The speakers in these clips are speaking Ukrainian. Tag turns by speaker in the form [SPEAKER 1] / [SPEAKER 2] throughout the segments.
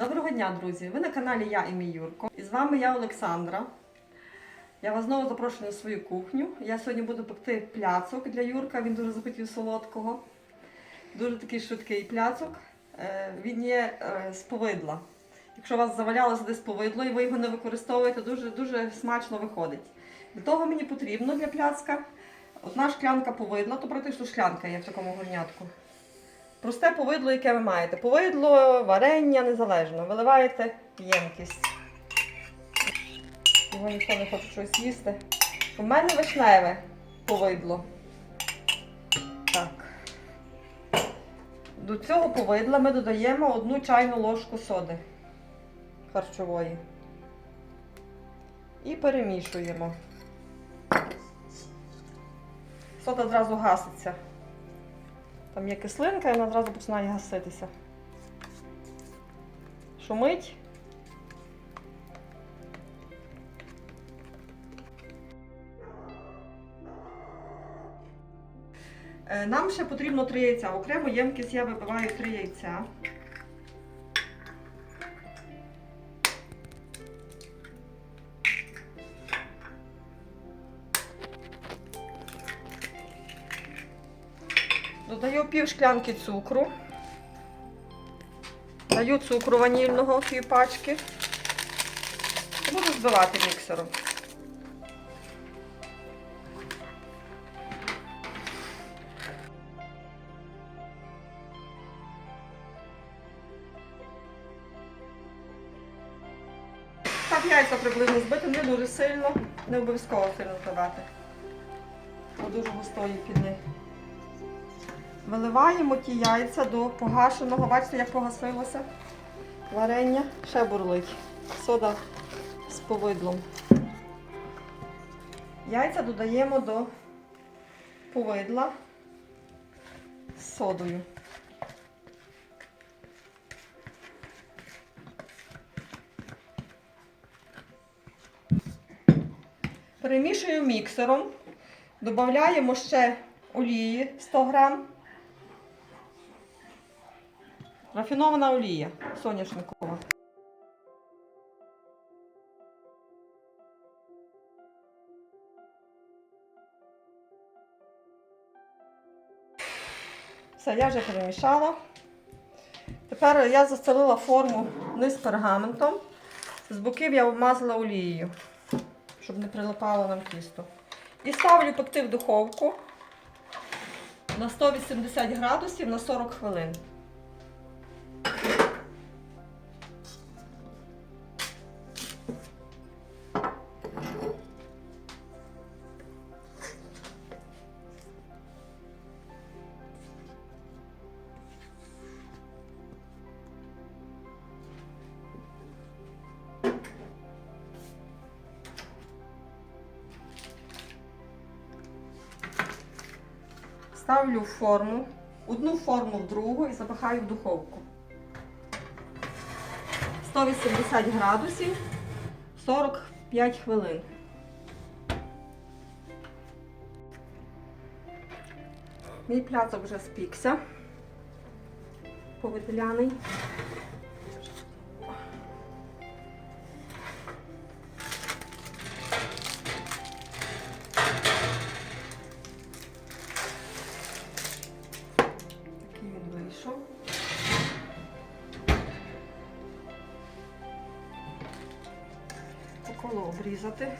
[SPEAKER 1] Доброго дня, друзі! Ви на каналі Я і мій Юрко. І з вами я Олександра. Я вас знову запрошую на свою кухню. Я сьогодні буду пекти пляцок для Юрка. Він дуже захотів солодкого. Дуже такий швидкий пляцок. Е, Він є е, з повидла. Якщо у вас завалялося десь повидло і ви його не використовуєте, дуже, дуже смачно виходить. Для того мені потрібно для пляцка одна шклянка повидла, то практично шклянка є в такому горнятку. Просте повидло, яке ви маєте. Повидло, варення, незалежно. Виливаєте ємкість. Його ніхто не хоче щось їсти. У мене вишневе повидло. Так. До цього повидла ми додаємо одну чайну ложку соди харчової. І перемішуємо. Сода одразу гаситься. Там є кислинка і вона одразу починає гаситися. Шумить. Е, Нам ще потрібно три яйця. Окремо ємкість я вибиваю три яйця. Додаю пів шклянки цукру. Даю цукру ванільного пів пачки. І Буду збивати міксером. Так, яйця приблизно збити, не дуже сильно, не обов'язково сильно збивати. Бо дуже густої піни. Виливаємо ті яйця до погашеного. Бачите, як погасилося варення. Ще бурлить. Сода з повидлом. Яйця додаємо до повидла з содою. Перемішую міксером. Додаємо ще олії 100 грам. Рафінована олія соняшникова. Все, я вже перемішала. Тепер я застелила форму низ пергаментом. З боків я обмазала олією, щоб не прилипало нам тісто. І ставлю пекти в духовку на 180 градусів на 40 хвилин. Ставлю в форму, одну форму в другу і запихаю в духовку. 180 градусів 45 хвилин. Мій пляцок вже спікся, повидляний. Обрізати.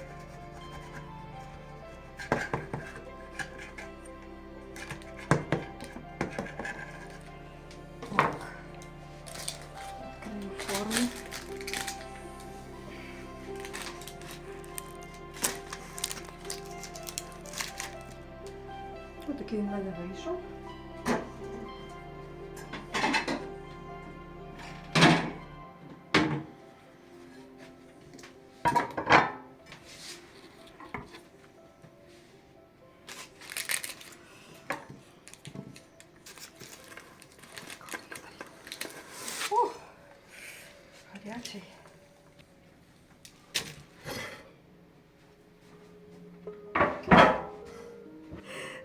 [SPEAKER 1] Так. Відкрию форму. Ось такий в мене вийшов.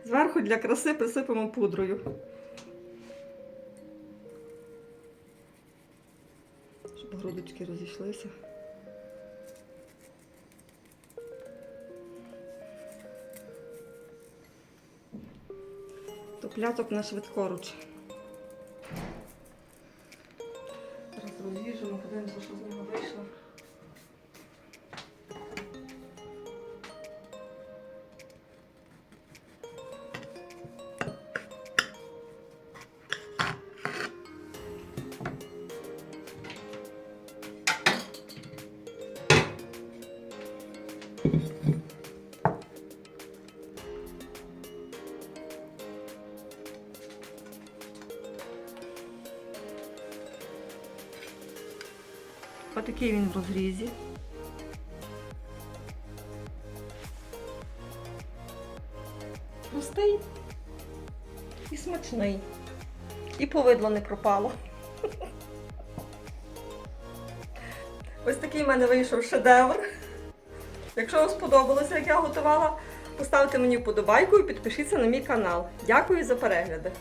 [SPEAKER 1] Зверху для краси присипемо пудрою. щоб грудочки розійшлися. То пляцок на швидкоруч. Зараз розріжемо, подивимося, що з нього вийшло. Отакий він в розрізі. Простий і смачний. І повидло не пропало. Ось такий в мене вийшов шедевр. Якщо вам сподобалося, як я готувала, поставте мені вподобайку і підпишіться на мій канал. Дякую за перегляди!